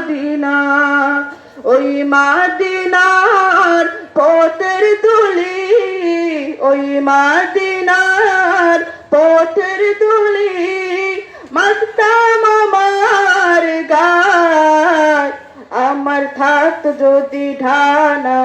মাদিনা, ওই মাদিনার পথের তুলি ওই মাদিনার পথের তুলি মাস্তাম আমার গায়। আমার থাকত যদি ঢানা,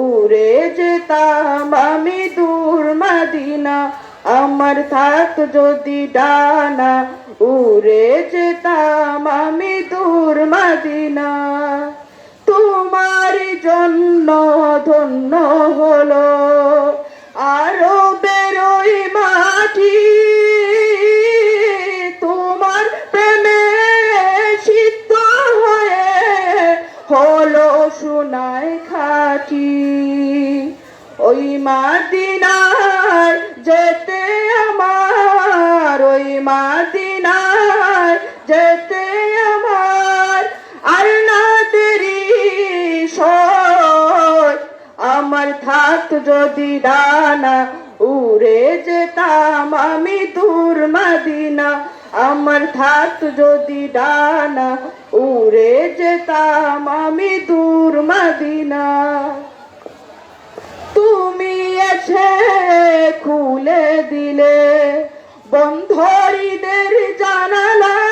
উড়ে যেতাম আমি দূর মাদিনা। আমার থাকত যদি ডানা উড়ে যেতাম আমি দূর ধন্য হলো। আরও বেরোই মাটি, তোমার প্রেমে সিদ্ধ হয়ে হলো সোনায় খাটি। ওই মাদিনায় যেতে আমার, ওই মাদিনায় যেতে আমার। আর আমার থাক যদি ডানা উড়ে যেতাম আমি দূর মাদিনা, আমার থাক যদি ডানা উড়ে যেতাম আমি দূর মাদিনা। তুমি এসে খুলে দিলে বন্ধরীদের জানালা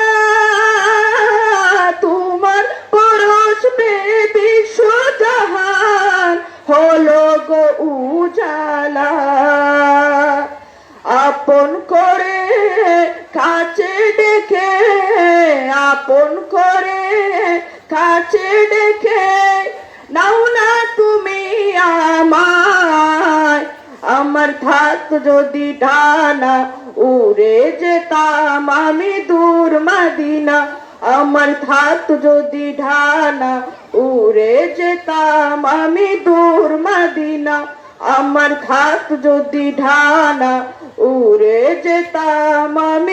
ডেকে আপন করে কাছে ডেকে নাও না তুমি আমায়। আমার থাক যদি ডানা উড়ে যেতাম আমি দূর মাদিনা। আমার থাক যদি ঢানা উড়ে যেতাম আমি দূর মাদিনা। আমার থাক যদি ঢানা উড়ে যেতাম আমি